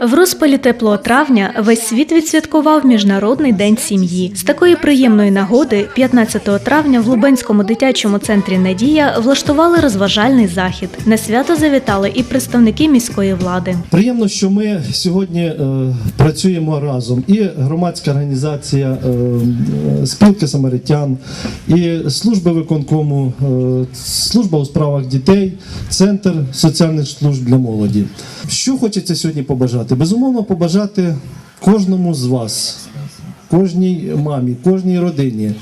В розпалі теплого травня весь світ відсвяткував Міжнародний день сім'ї. З такої приємної нагоди, 15 травня в Лубенському дитячому центрі Надія влаштували розважальний захід. На свято завітали і представники міської влади. Приємно, що ми сьогодні е, працюємо разом. І громадська організація е, е, спілки самаритян, і служби виконкому, е, служба у справах дітей, центр соціальних служб для молоді. Що хочеться сьогодні побажати? Безумовно, побажати кожному з вас, кожній мамі, кожній родині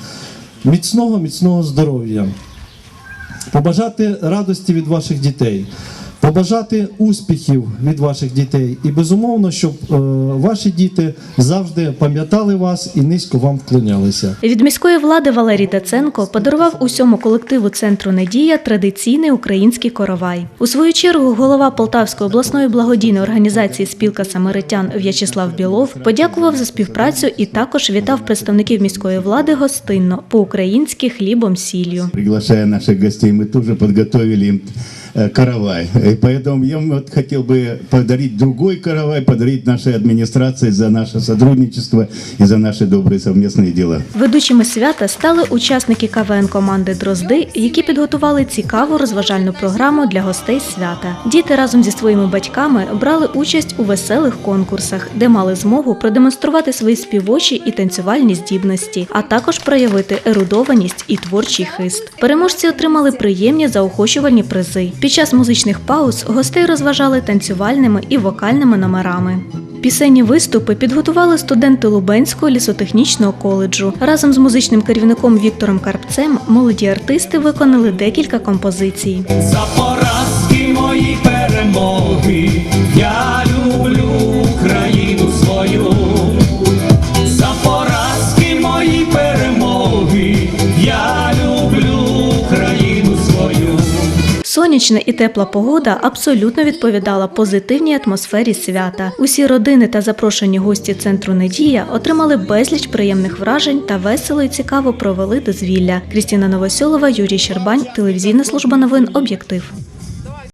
міцного, міцного здоров'я побажати радості від ваших дітей, побажати успіхів від ваших дітей, і безумовно, щоб е, ваші діти завжди пам'ятали вас і низько вам вклонялися. Від міської влади Валерій Даценко подарував усьому колективу центру Надія традиційний український коровай. У свою чергу голова Полтавської обласної благодійної організації Спілка самаритян В'ячеслав Білов подякував за співпрацю і також вітав представників міської влади гостинно по-українськи хлібом сіллю. Приглашая наших гостей, мы тоже подготовили им э, каравай. И поэтому я вот хотел бы подарить другой каравай, подарить нашей администрации за наше сотрудничество и за наши добрые совместные дела. Ведучими свята стали учасники КВН команди Дрозди, які підготували цікаву розважальну програму для гостей свята. Діти разом зі своїми батьками брали участь у веселих конкурсах, де мали змогу продемонструвати свої співочі і танцювальні здібності, а також проявити ерудованість і творчий хист. Переможці отримали приємні заохочувальні призи. Під час музичних пауз гостей розважали танцювальними і вокальними номерами. Пісенні виступи підготували студенти Лубенського лісотехнічного коледжу. Разом з музичним керівником Віктором Карпцем молоді артисти виконали декілька композицій. За поразки мої перемоги, я Сонячна і тепла погода абсолютно відповідала позитивній атмосфері свята. Усі родини та запрошені гості центру Недія отримали безліч приємних вражень та весело і цікаво провели дозвілля. Крістіна Новосьолова, Юрій Щербань, телевізійна служба новин Об'єктив.